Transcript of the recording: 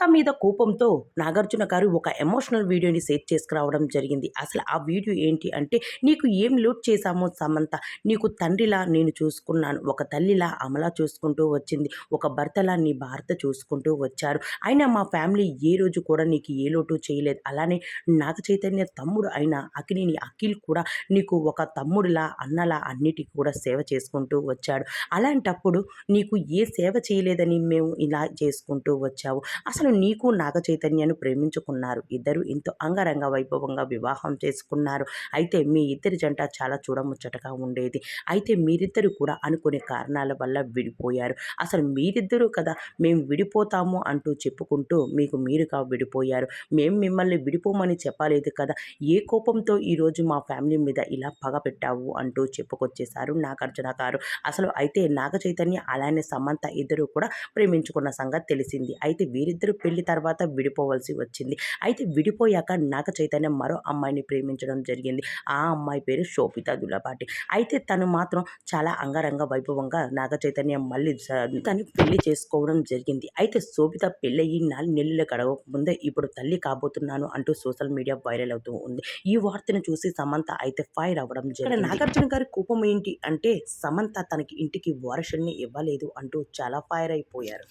సమంత మీద కోపంతో నాగార్జున గారు ఒక ఎమోషనల్ వీడియోని షేర్ చేసుకురావడం జరిగింది. అసలు ఆ వీడియో ఏంటి అంటే నీకు ఏం లోడ్ చేశామో సమంత నీకు తండ్రిలా నేను చూసుకున్నాను. ఒక తల్లిలా అమలా చూసుకుంటూ వచ్చింది. ఒక భర్తలా నీ భారత చూసుకుంటూ వచ్చారు అయినా మా ఫ్యామిలీ ఏ రోజు కూడా నీకు ఏ లోటు చేయలేదు. అలానే నాగ చైతన్య తమ్ముడు అయిన అకినేని అఖిల్ కూడా నీకు ఒక తమ్ముడిలా అన్నలా అన్నిటికీ కూడా సేవ చేసుకుంటూ వచ్చాడు. అలాంటప్పుడు నీకు ఏ సేవ చేయలేదని మేము ఇలా చేసుకుంటూ వచ్చావు. అసలు నీకు నాగ చైతన్యను ప్రేమించుకున్నారు. ఇద్దరు ఎంతో అంగరంగ వైభవంగా వివాహం చేసుకున్నారు. అయితే మీ ఇద్దరి జంట చాలా చూడముచ్చటగా ఉండేది. అయితే మీరిద్దరు కూడా అనుకునే కారణాల వల్ల విడిపోయారు. అసలు మీరిద్దరూ కదా మేము విడిపోతాము అంటూ చెప్పుకుంటూ మీకు మీరుగా విడిపోయారు. మేము మిమ్మల్ని విడిపోమని చెప్పలేదు కదా. ఏ కోపంతో ఈరోజు మా ఫ్యామిలీ మీద ఇలా పగ పెట్టావు అంటూ చెప్పుకొచ్చేశారు నాగార్జున గారు. అసలు అయితే నాగ చైతన్య అలానే సమంత ఇద్దరు కూడా ప్రేమించుకున్న సంగతి తెలిసింది. అయితే వీరిద్దరు పెళ్ళి తర్వాత విడిపోవలసి వచ్చింది. అయితే విడిపోయాక నాగ చైతన్య మరో అమ్మాయిని ప్రేమించడం జరిగింది. ఆ అమ్మాయి పేరు శోభిత దులపాటి. అయితే తను మాత్రం చాలా అంగరంగ వైభవంగా నాగ చైతన్య మళ్ళీ తను పెళ్ళి చేసుకోవడం జరిగింది. అయితే శోభిత పెళ్ళయి నాలుగు నెలలు గడవ ముందే ఇప్పుడు తల్లి కాబోతున్నాను అంటూ సోషల్ మీడియా వైరల్ అవుతూ ఉంది. ఈ వార్తను చూసి సమంత అయితే ఫైర్ అవ్వడం జరిగింది. నాగార్జున గారి కోపం ఏంటి అంటే సమంత తనకి ఇంటికి వారసుల్ని ఇవ్వలేదు అంటూ చాలా ఫైర్ అయిపోయారు.